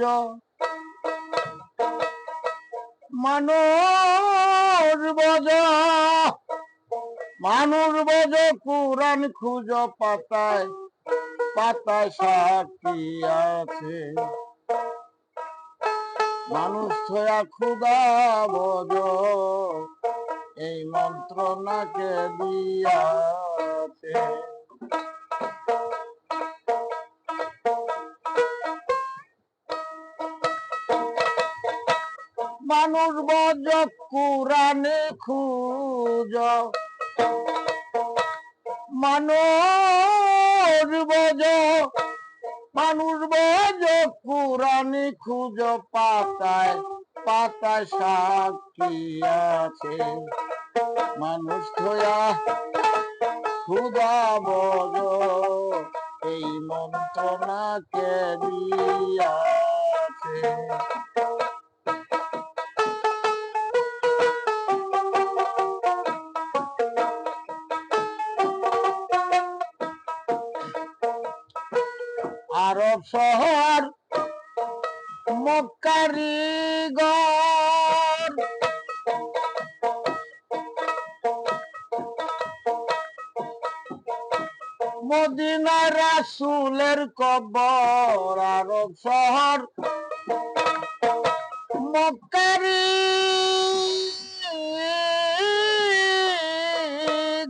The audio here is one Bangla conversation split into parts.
বজ মানুষ বজ মানুষ বজ কোরআন খুঁজ পাতায় পাতায় সাক্ষী আছে। মানুষ ছয়া খুদা বজ, এই মন্ত্রণাকে দিয়াছে। মানুষ বজ কুরানে খুঁজ। মানুষ বজ মানুষ বজ কোরআনে খুঁজ, পাতায় পাতায় সাক্ষী আছে। মানুষ থয়া খুদা বজ, এই মন্ত্রণাকে দিয়াছে। আরব শহর মক্কারিগর মদিনা রাসুলের কবর আরব শহর মক্কারি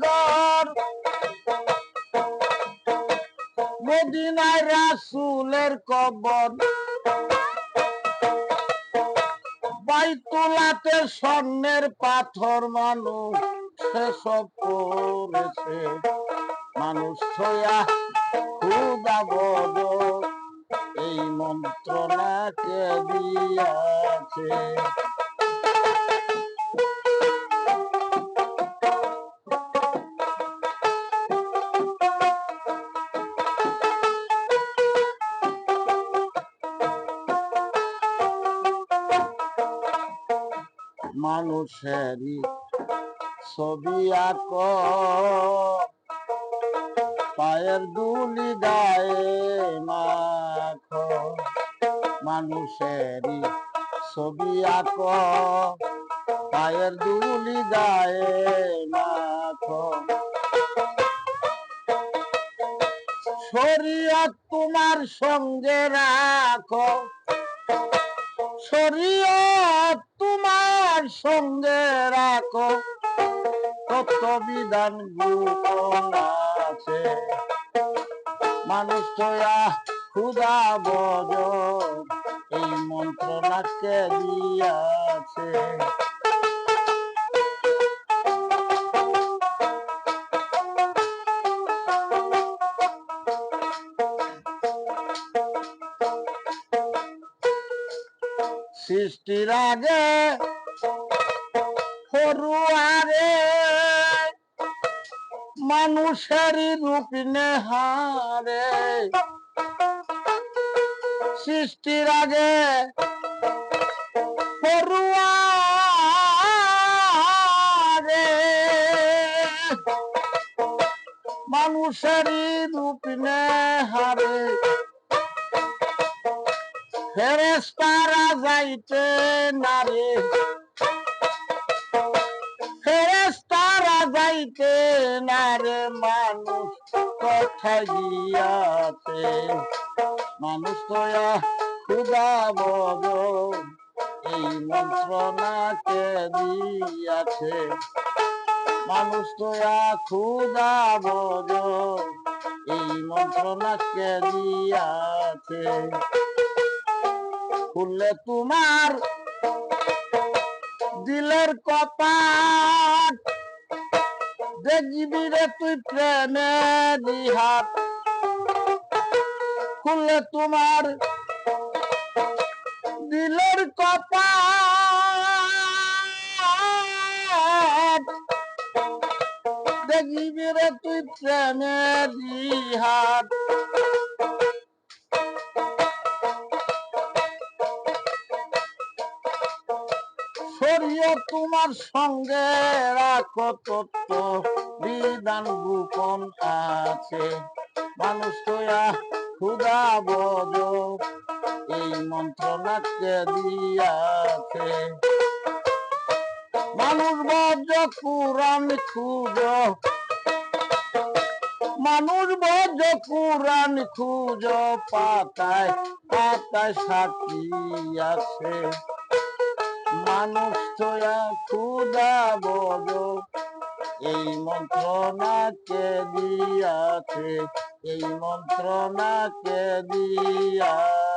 গর মদিনায় রাসুলের কবর। বাইতুলাতে স্বর্ণের পাথর মানুষ সেসব করেছে। মানুষ ছয়া খুদা বদ এই মন্ত্রণাকে দিয়াছে। মানুষেরই ছবি আঁক। পায়ের দুলি গায়ে মাখ। মানুষেরই ছবি আঁক। পায়ের দুলি গায়ে মাখ। শরীয়ত তোমার সঙ্গে রাখো। শরীয়ত সঙ্গে রাখো তত্ত্ব বিধান গোপন আছে। মানুষ তোয়া খুদা বজ এই মন্ত্রণাকে দিয়াছে। সৃষ্টির আগে ফরুয়ারে মানুষেরই রূপ নেহারে। সৃষ্টির আগে ফরুয়ারে মানুষেরই রূপ নেহারে। যাইতে নারে যাইতে নারে মানুষ কথা গিয়াছে? মানুষ তোয়া খুদা বদ এই মন্ত্রণাকে দিয়াছে? মানুষ তোয়া খুদা বদ এই মন্ত্রণাকে দিয়াছে? খুললে তোমার দিলের কপাট দেখবি রে তুই প্রেমে দিহাত খুললে তোমার দিলের কপাট। দেখবি রে তুই প্রেমে দিহাত তোমার সঙ্গে রাখো তত্ত্ব বিধান গোপন আছে। মানুষ তোয়া ক্ষুদা বদ এই মন্ত্রণাকে দিয়াছে। মানুষ বজ্র কুরান খুঁজ। মানুষ বজ্র কুরান খুঁজ। পাতায় পাতায় সাক্ষী আছে। মানুষ তোয়া খুদা বড় এই মন্ত্রণাকে দিয়াছে এই মন্ত্রণাকে দিয়াছে।